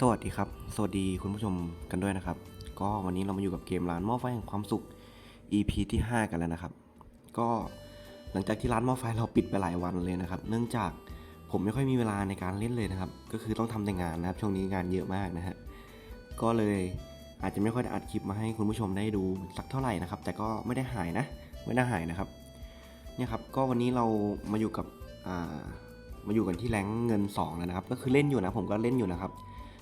สวัสดีครับ สวัสดีคุณผู้ชมกันด้วยนะครับ ก็วันนี้เรามาอยู่กับเกมร้านหม้อไฟแห่งความสุข EP ที่ 5 กันแล้วนะครับ ก็หลังจากที่ร้านหม้อไฟเราปิดไปหลายวันเลยนะครับ เนื่องจากผมไม่ค่อยมีเวลาในการเล่นเลยนะครับ ก็คือต้องทำแต่งานนะครับ ช่วงนี้งานเยอะมากนะฮะ ก็เลยอาจจะไม่ค่อยได้อัดคลิปมาให้คุณผู้ชมได้ดูสักเท่าไหร่นะครับ แต่ก็ไม่ได้หายนะ ไม่ได้หายนะครับ เนี่ยครับ ก็วันนี้เรามาอยู่กับ อ่า มาอยู่กันที่แรงเงิน2แล้วนะครับ ก็คือเล่นอยู่นะ ผมก็เล่นอยู่นะครับ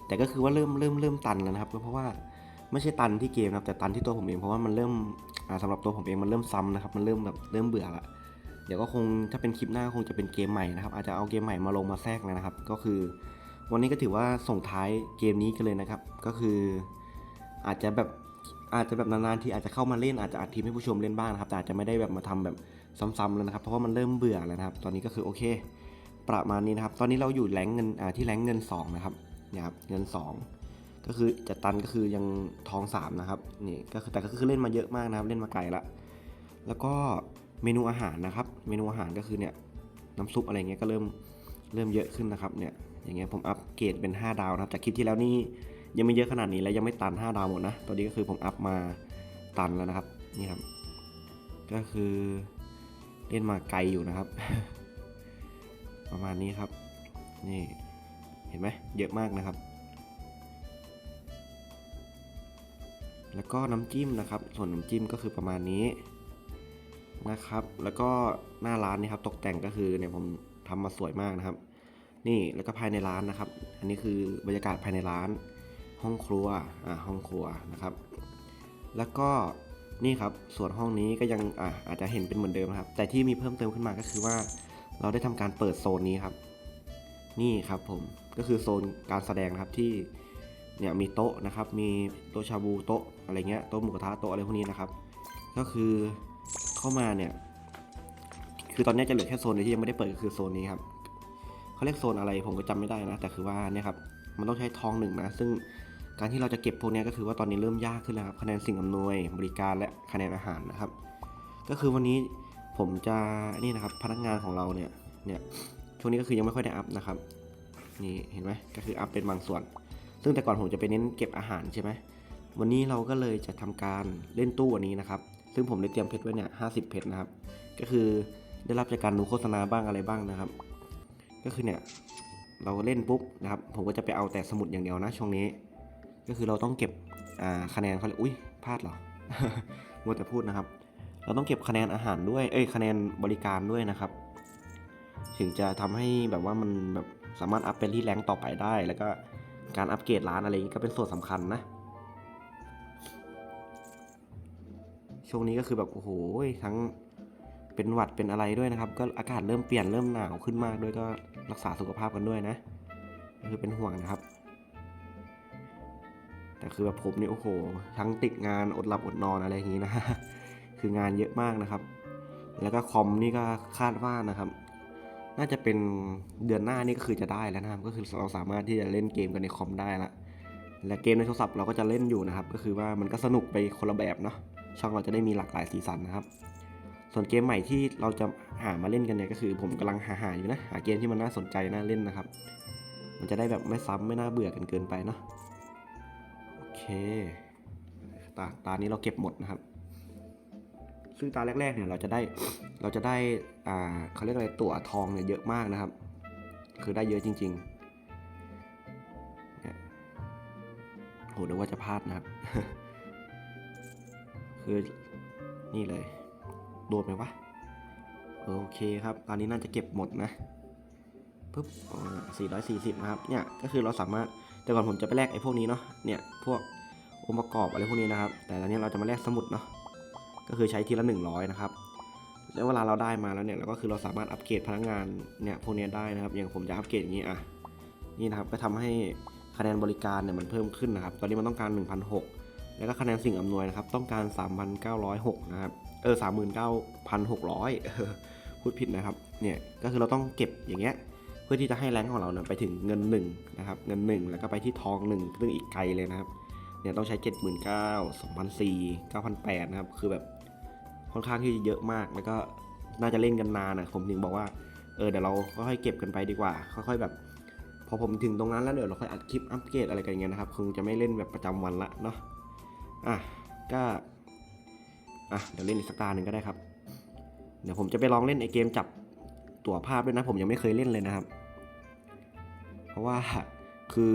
แต่ก็คือว่าเริ่มเริ่มเริ่มตันแล้วนะครับ เพราะว่าไม่ใช่ตันที่เกมนะครับแต่ตันที่ตัวผมเองเพราะว่ามันเริ่มอ่าสำหรับตัวผมเองมันเริ่มซ้ำนะครับ มันเริ่มแบบเริ่มเบื่อละเดี๋ยวก็คงถ้าเป็นคลิปหน้าคงจะเป็นเกมใหม่นะครับ อาจจะเอาเกมใหม่มาลงมาแทรกเลยนะครับ ก็คือ วันนี้ก็ถือว่าส่งท้ายเกมนี้กันเลยนะครับ ก็คืออาจจะแบบอาจจะแบบนานๆที่อาจจะเข้ามาเล่นอาจจะอัดทีมให้ผู้ชมเล่นบ้างนะครับแต่อาจจะไม่ได้แบบมาทำแบบซ้ำๆแล้วนะครับ เพราะว่ามันเริ่มเบื่อแล้วนะครับ ตอนนี้ก็คือโอเค ประมาณนี้นะครับ ตอนนี้เราอยู่แรงเงินที่แรงเงินสองนะครับ นี่ยครับเงินสองก็คือจะตันก็คือยังทองสามนะครับนี่ก็คือแต่ก็คือเล่นมาเยอะมากนะครับเล่นมาไกลละแล้วก็เมนูอาหารนะครับ เมนูอาหารก็คือเนี่ยน้ำซุปอะไรเงี้ยก็เริ่มเริ่มเยอะขึ้นนะครับเนี่ยอย่างเงี้ยผมอัปเกรดเป็น 5 ดาวนะครับจากคลิปที่แล้วนี่ยังไม่เยอะขนาดนี้แล้วยังไม่ตัน 5 ดาวหมดนะตอนนี้ก็คือผมอัพมาตันแล้วนะครับนี่ครับ ก็คือเล่นมาไกลอยู่นะครับ ประมาณนี้ครับนี่ เห็นไหมเยอะมากนะครับ แล้วก็น้ำจิ้มนะครับ ส่วนน้ำจิ้มก็คือประมาณนี้นะครับ แล้วก็หน้าร้านนี่ครับตกแต่งก็คือเนี่ยผมทำมาสวยมากนะครับ นี่แล้วก็ภายในร้านนะครับ อันนี้คือบรรยากาศภายในร้าน ห้องครัวอ่าห้องครัวนะครับ แล้วก็นี่ครับส่วนห้องนี้ก็ยังอ่าอาจจะเห็นเป็นเหมือนเดิมนะครับ แต่ที่มีเพิ่มเติมขึ้นมาก็คือว่า เราได้ทำการเปิดโซนนี้ครับ นี่ครับผม ก็คือโซนการแสดงนะครับที่เนี่ยมีโต๊ะนะครับ มีโต๊ะชาบูโต๊ะอะไรเงี้ยโต๊ะหมูกระทะโต๊ะอะไรพวกนี้นะครับ ก็คือเข้ามาเนี่ยคือตอนนี้จะเหลือแค่โซนที่ยังไม่ได้เปิดก็คือโซนนี้ครับเขาเรียกโซนอะไรผมก็จำไม่ได้นะ แต่คือว่าเนี่ยครับมันต้องใช้ทองหนึ่งนะ ซึ่งการที่เราจะเก็บพวกนี้ก็คือว่าตอนนี้เริ่มยากขึ้นแล้วครับคะแนนสิ่งอำนวยบริการและคะแนนอาหารนะครับ ก็คือวันนี้ผมจะนี่นะครับพนักงานของเราเนี่ยเนี่ยช่วงนี้ก็คือยังไม่ค่อยได้อัพนะครับ นี่เห็นไหมก็คืออัพเป็นบางส่วน ซึ่งแต่ก่อนผมจะไปเน้นเก็บอาหารใช่ไหมวันนี้เราก็เลยจะทำการเล่นตู้วันนี้นะครับ ซึ่งผมได้เตรียมเพชรไว้เนี่ยห้าสิบเพชรนะครับ ก็คือได้รับจากการดูโฆษณาบ้างอะไรบ้างนะครับ ก็คือเนี่ยเราเล่นปุ๊บนะครับ ผมก็จะไปเอาแต่สมุดอย่างเดียวนะช่วงนี้ ก็คือเราต้องเก็บคะแนนเขาเลยอุ้ยพลาดเหรอมัวแต่พูดนะครับ เราต้องเก็บคะแนนอาหารด้วย เอ้ยคะแนนบริการด้วยนะครับ ถึงจะทำให้แบบว่ามันแบบ สามารถอัพเป็นที่แรงค์ต่อไปได้ แล้วก็การอัปเกรดร้านอะไรอย่างนี้ก็เป็นส่วนสำคัญนะ ช่วงนี้ก็คือแบบโอ้โหทั้งเป็นหวัดเป็นอะไรด้วยนะครับ ก็อากาศเริ่มเปลี่ยนเริ่มหนาวขึ้นมากด้วยก็รักษาสุขภาพกันด้วยนะก็คือเป็นห่วงนะครับ แต่คือแบบผมนี่โอ้โห ทั้งติดงานอดหลับอดนอนอะไรอย่างนี้นะคืองานเยอะมากนะครับ แล้วก็คอมนี่ก็คาดว่านะครับ น่าจะเป็นเดือนหน้านี่ก็คือจะได้แล้วนะครับ ก็คือเราสามารถที่จะเล่นเกมกันในคอมได้ละและเกมในโทรศัพท์เราก็จะเล่นอยู่นะครับ ก็คือว่ามันก็สนุกไปคนละแบบเนาะช่องเราจะได้มีหลากหลายสีสันนะครับ ส่วนเกมใหม่ที่เราจะหามาเล่นกันเนี่ยก็คือผมกำลังหาหาอยู่นะหาเกมที่มันน่าสนใจน่าเล่นนะครับ มันจะได้แบบไม่ซ้ำไม่น่าเบื่อกันเกินไปเนาะโอเคตาตานี้เราเก็บหมดนะครับ ซึ่งตาแรกๆเนี่ยเราจะได้เราจะได้อ่าเขาเรียกอะไรตั๋วทองเนี่ยเยอะมากนะครับ คือได้เยอะจริงๆเนี่ยโหนึกว่าจะพลาดนะครับ คือนี่เลย โดนไหมวะโอเคครับ ตอนนี้น่าจะเก็บหมดนะปุ๊บสี่ร้อยสี่สิบนะครับ เนี่ย ก็คือเราสามารถ แต่ก่อนผมจะไปแลกไอ้พวกนี้เนาะ เนี่ย พวกองค์ประกอบอะไรพวกนี้นะครับ แต่ตอนนี้เราจะมาแลกสมุดเนาะ ก็คือใช้ทีละ 100 นะครับ แล้วเวลาเราได้มาแล้วเนี่ยเราก็คือเราสามารถอัปเกรดพนักงานเนี่ยพวกเนี้ยได้นะครับ อย่างผมจะอัปเกรดอย่างนี้อะนี่นะครับก็ทำให้คะแนนบริการเนี่ยมันเพิ่มขึ้นนะครับ ตอนนี้มันต้องการ 1,006 แล้วก็คะแนนสิ่งอำนวยนะครับ ต้องการ 3,906 นะครับ เออ 39,600เออพูดผิดนะครับ เนี่ย ก็คือเราต้องเก็บอย่างเงี้ย เพื่อที่จะให้แรงของเราเนี่ยไปถึงเงิน1นะครับ เงิน 1 แล้วก็ไปที่ทอง1ซึ่งอีกไกลเลยนะครับ เนี่ยต้องใช้ 7 9 0 0 0 2,004 9,008นะครับ คือแบบค่อนข้างที่จะเยอะมาก แล้วก็น่าจะเล่นกันนานนะผมถึงบอกว่า เออเดี๋ยวเราค่อยๆเก็บกันไปดีกว่า ค่อยๆแบบ พอผมถึงตรงนั้นแล้วเดี๋ยวเราค่อยอัดคลิปอัปเกรดอะไรกันอย่างเงี้ยนะครับ คงจะไม่เล่นแบบประจำวันละเนาะ อะ ก็ อะ เดี๋ยวเล่นอีกสักตาหนึ่งก็ได้ครับ เดี๋ยวผมจะไปลองเล่นไอเกมจับตั๋วภาพด้วยนะ ผมยังไม่เคยเล่นเลยนะครับ เพราะว่า คือ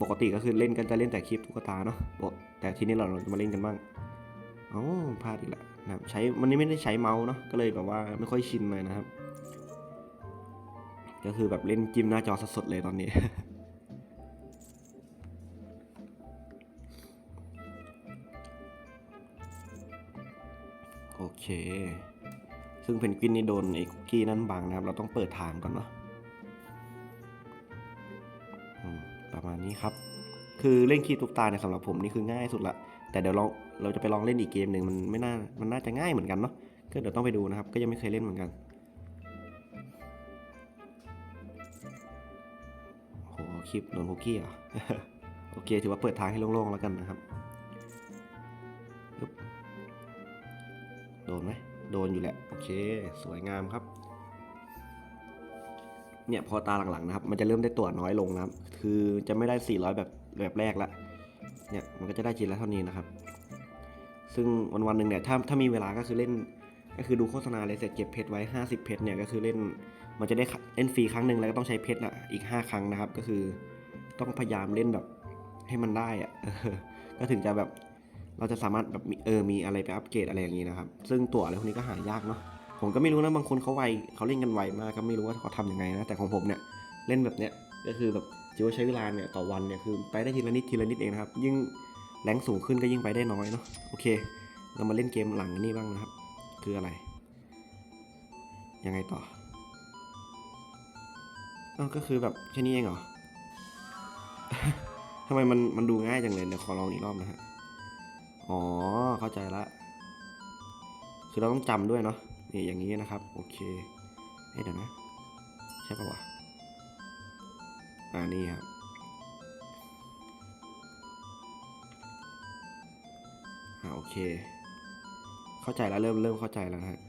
ปกติก็คือเล่นกันจะเล่นแต่คลิปตุ๊กตาเนาะแต่ทีนี้เราเราจะมาเล่นกันบ้างอ้าพลาดอีกแล้วนะครับใช้มันนี้ไม่ได้ใช้เมาส์เนาะก็เลยแบบว่าไม่ค่อยชินเลยนะครับ ก็คือแบบเล่นจิ้มหน้าจอสดๆเลยตอนนี้โอเค ซึ่งเพนกวินนี่โดนไอ้คุกกี้นั่นบังนะครับ เราต้องเปิดทางก่อนเนาะ มาณนี้ครับ คือเล่นคีตุ๊กตาเนี่ยสำหรับผมนี่คือง่ายสุดละ แต่เดี๋ยวลองเราจะไปลองเล่นอีกเกมหนึ่งมันไม่น่ามันน่าจะง่ายเหมือนกันเนาะ ก็เดี๋ยวต้องไปดูนะครับ ก็ยังไม่เคยเล่นเหมือนกันโอ้โหคลิปโดนคุกกี้เหรอ โอเค ถือว่าเปิดทางให้โล่งๆแล้วกันนะครับโดนไหมโดนอยู่แหละ โอเค สวยงามครับ เนี่ยพอตาหลังๆนะครับ มันจะเริ่มได้ตัวน้อยลงนะครับ คือจะไม่ได้ 400 แบบแบบแรกละเนี่ยมันก็จะได้ทีละเท่านี้นะครับ ซึ่งวันวันๆหนึ่งเนี่ยถ้าถ้ามีเวลาก็คือเล่น ก็คือดูโฆษณาเลยเสร็จเก็บเพชรไว้ 50 เพชรเนี่ยก็คือเล่นมันจะได้เล่นฟรีครั้งหนึ่งแล้วก็ต้องใช้เพชรอะอีก 5 ครั้งนะครับ ก็คือต้องพยายามเล่นแบบให้มันได้อะก็ถึงจะแบบเราจะสามารถแบบมีเออมีอะไรไปอัปเกรดอะไรอย่างนี้นะครับ ซึ่งตั๋วอะไรพวกนี้ก็หายากเนาะ ผมก็ไม่รู้นะบางคนเขาไวเขาเล่นกันไวมากก็ไม่รู้ว่าเขาทำยังไงนะแต่ของผมเนี่ยเล่นแบบเนี้ยก็คือแบบจิว่าใช้เวลาเนี่ยต่อวันเนี่ยคือไปได้ทีละนิดทีละนิดเองนะครับ ยิ่งแรงสูงขึ้นก็ยิ่งไปได้น้อยเนาะโอเค เรามาเล่นเกมหลังนี้บ้างนะครับ คืออะไร ยังไงต่ออ้าวก็คือแบบแค่นี้เองเหรอทำไมมันมันดูง่ายจังเลยเดี๋ยวขอลองอีกรอบนะฮะอ๋อเข้าใจละคือเราต้องจำด้วยเนาะ นี่อย่างนี้นะครับ โอเคเอ๊ะเดี๋ยวนะ ใช่ปะวะอ่านี่ครับอ่าโอเค เข้าใจแล้วเริ่มเริ่มเข้าใจแล้วฮะ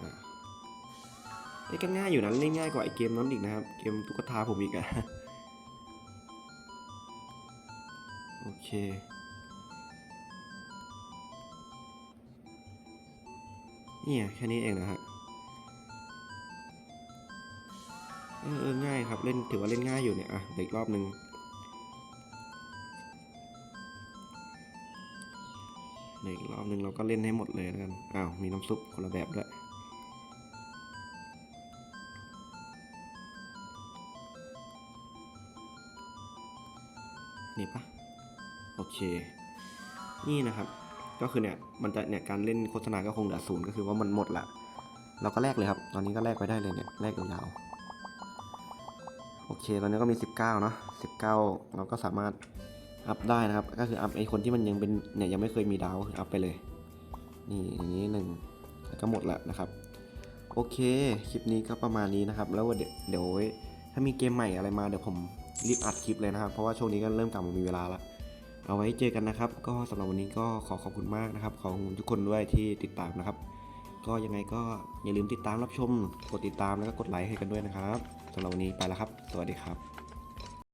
อ่าเอ้ก็ง่ายอยู่นะเล่นง่ายกว่าไอเกมนั้นอีกนะครับ เกมตุ๊กตาผมอีกอะโอเค นี่ยแค่นี้เองนะฮะเออเออง่ายครับเล่นถือว่าเล่นง่ายอยู่เนี่ยอะเดีกรอบหนึ่งเดีกรอบหนึ่งเราก็เล่นให้หมดเลยแล้วกันอ้าวมีน้ำซุปคนละแบบด้วยนี่ปะโอเค นี่นะครับ ก็คือเนี่ยมันจะเนี่ยการเล่นโฆษณาก็คงเหลือศูนย์ก็คือว่ามันหมดละเราก็แลกเลยครับ ตอนนี้ก็แลกไปได้เลยเนี่ยแลกยาวๆโอเค ตอนนี้ก็มี 19เนาะ19 เราก็สามารถอัพได้นะครับ ก็คืออัพไอคนที่มันยังเป็นเนี่ยยังไม่เคยมีดาวก็คืออัพไปเลย นี่อย่างนี้หนึ่งแล้วก็หมดละนะครับ โอเค คลิปนี้ก็ประมาณนี้นะครับ แล้วเดี๋ยวเดี๋ยวถ้ามีเกมใหม่อะไรมาเดี๋ยวผมรีบอัดคลิปเลยนะครับ เพราะว่าช่วงนี้ก็เริ่มกลับมามีเวลาละ เอาไว้เจอกันนะครับ ก็สำหรับวันนี้ก็ขอขอบคุณมากนะครับ ขอบคุณทุกคนด้วยที่ติดตามนะครับ ก็ยังไงก็อย่าลืมติดตามรับชม กดติดตามแล้วก็กดไลค์ให้กันด้วยนะครับสำหรับวันนี้ไปแล้วครับ สวัสดีครับ